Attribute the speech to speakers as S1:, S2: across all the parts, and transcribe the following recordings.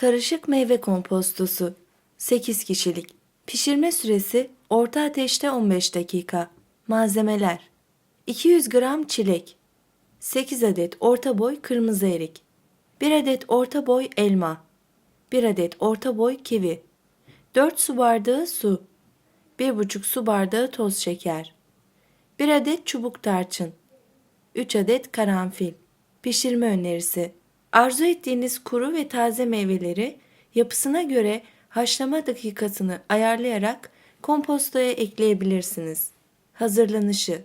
S1: Karışık meyve kompostosu. 8 kişilik. Pişirme süresi orta ateşte 15 dakika. Malzemeler. 200 gram çilek. 8 adet orta boy kırmızı erik. 1 adet orta boy elma. 1 adet orta boy kivi. 4 su bardağı su. 1,5 su bardağı toz şeker. 1 adet çubuk tarçın. 3 adet karanfil. Pişirme önerisi. Arzu ettiğiniz kuru ve taze meyveleri yapısına göre haşlama dakikasını ayarlayarak kompostoya ekleyebilirsiniz. Hazırlanışı.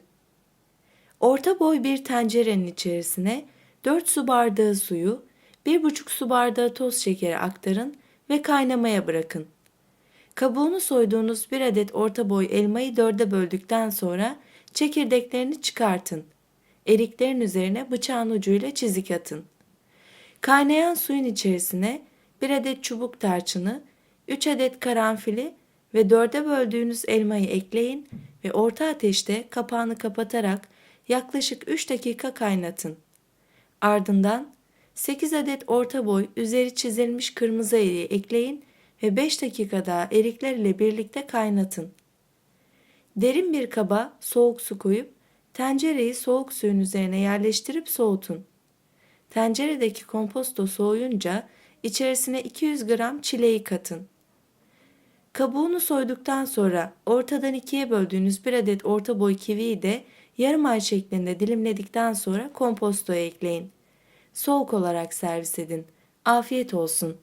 S1: Orta boy bir tencerenin içerisine 4 su bardağı suyu, 1,5 su bardağı toz şekeri aktarın ve kaynamaya bırakın. Kabuğunu soyduğunuz bir adet orta boy elmayı dörde böldükten sonra çekirdeklerini çıkartın. Eriklerin üzerine bıçağın ucuyla çizik atın. Kaynayan suyun içerisine bir adet çubuk tarçını, 3 adet karanfili ve dörde böldüğünüz elmayı ekleyin ve orta ateşte kapağını kapatarak yaklaşık 3 dakika kaynatın. Ardından 8 adet orta boy üzeri çizilmiş kırmızı eriği ekleyin ve 5 dakika daha erikler ile birlikte kaynatın. Derin bir kaba soğuk su koyup tencereyi soğuk suyun üzerine yerleştirip soğutun. Tenceredeki komposto soğuyunca içerisine 200 gram çileği katın. Kabuğunu soyduktan sonra ortadan ikiye böldüğünüz bir adet orta boy kiviyi de yarım ay şeklinde dilimledikten sonra kompostoya ekleyin. Soğuk olarak servis edin. Afiyet olsun.